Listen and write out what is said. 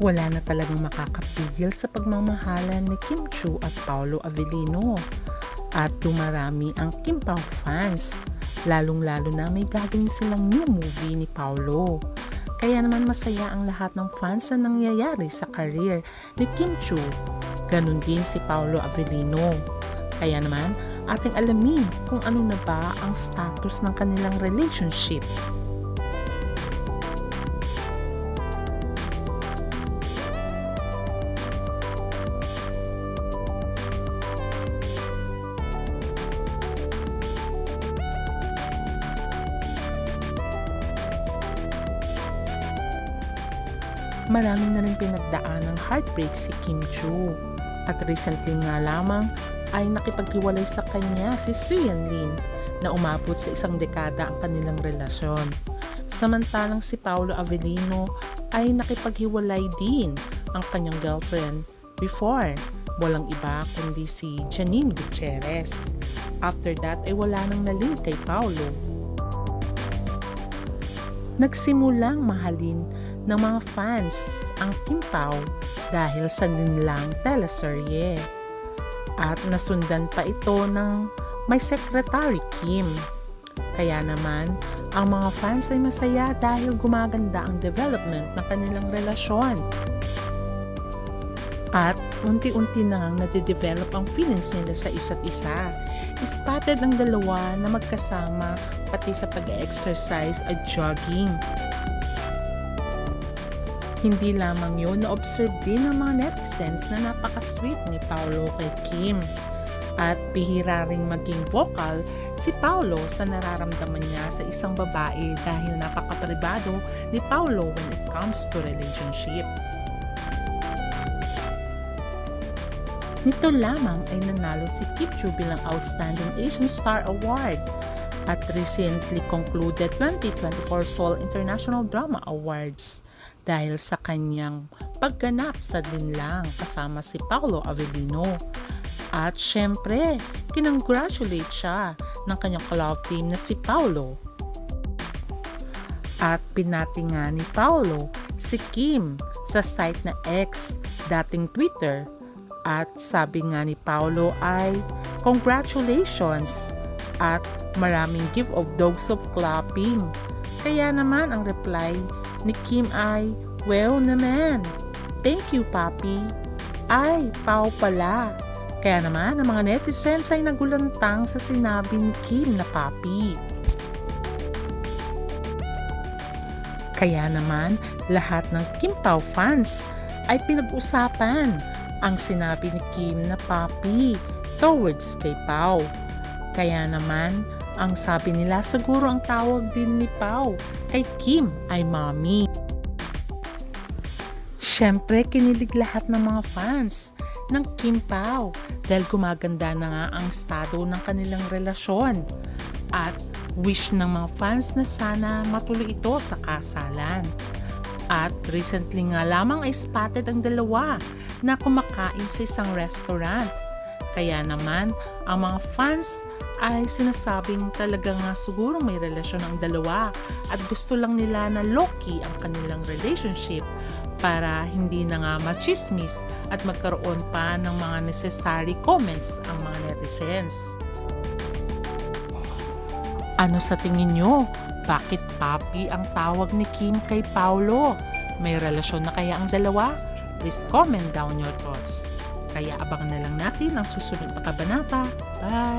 Wala na talagang makakapigil sa pagmamahalan ni Kim Chu at Paolo Avellino. At dumarami ang Kim Pao fans, lalong-lalo na may gagawin silang new movie ni Paolo. Kaya naman masaya ang lahat ng fans na nangyayari sa career ni Kim Chu. Ganon din si Paolo Avellino. Kaya naman, ating alamin kung ano na ba ang status ng kanilang relationship. Marami na rin pinagdaan ng heartbreak si Kim Chu. At recently nga lamang ay nakipaghiwalay sa kanya si Sian Lim na umabot sa isang dekada ang kanilang relasyon. Samantalang si Paolo Avellino ay nakipaghiwalay din ang kanyang girlfriend before. Walang iba kundi si Janine Gutierrez. After that ay wala nang naling kay Paolo. Nagsimulang mahalin ng mga fans ang Kim Pao dahil sa nilang teleserye. At nasundan pa ito ng may Secretary Kim. Kaya naman, ang mga fans ay masaya dahil gumaganda ang development ng kanilang relasyon. At unti-unti na ngang nade-develop ang feelings nila sa isa't isa. Spotted ang dalawa na magkasama pati sa pag-exercise at jogging. Hindi lamang yun, na-observe din ng mga netizens na napaka-sweet ni Paolo kay Kim. At bihira ring maging vocal si Paolo sa nararamdaman niya sa isang babae dahil napaka-pribado ni Paolo when it comes to relationship. Nito lamang ay nanalo si Kim Chu bilang Outstanding Asian Star Award at recently concluded 2024 Seoul International Drama Awards dahil sa kanyang pagganap sa dinlang kasama si Paolo Avellino. At syempre, kinongratulate siya ng kanyang collab team na si Paolo. At pinati nga ni Paolo si Kim sa site na X, dating Twitter. At sabi nga ni Paolo ay, Congratulations! At maraming gift of dogs of clapping. Kaya naman ang reply ni Kim ay, Well naman, thank you papi. Ay, pao pala. Kaya naman ang mga netizens ay nagulantang sa sinabi ni Kim na papi. Kaya naman lahat ng Kim Pao fans ay pinag-usapan ang sinabi ni Kim na papi towards kay Pao. Kaya naman ang sabi nila siguro ang tawag din ni Pao kay Kim ay mommy. Siyempre, kinilig lahat ng mga fans ng Kim Pao dahil gumaganda na nga ang estado ng kanilang relasyon at wish ng mga fans na sana matuloy ito sa kasalan. At recently nga lamang ay spotted ang dalawa na kumakain sa isang restaurant. Kaya naman, ang mga fans ay sinasabing talaga nga siguro may relasyon ang dalawa at gusto lang nila na low-key ang kanilang relationship para hindi na nga machismis at magkaroon pa ng mga necessary comments ang mga netizens. Ano sa tingin nyo? Bakit papi ang tawag ni Kim kay Paulo? May relasyon na kaya ang dalawa? Please comment down your thoughts. Kaya abangan na lang natin ang susunod na kabanata. Bye!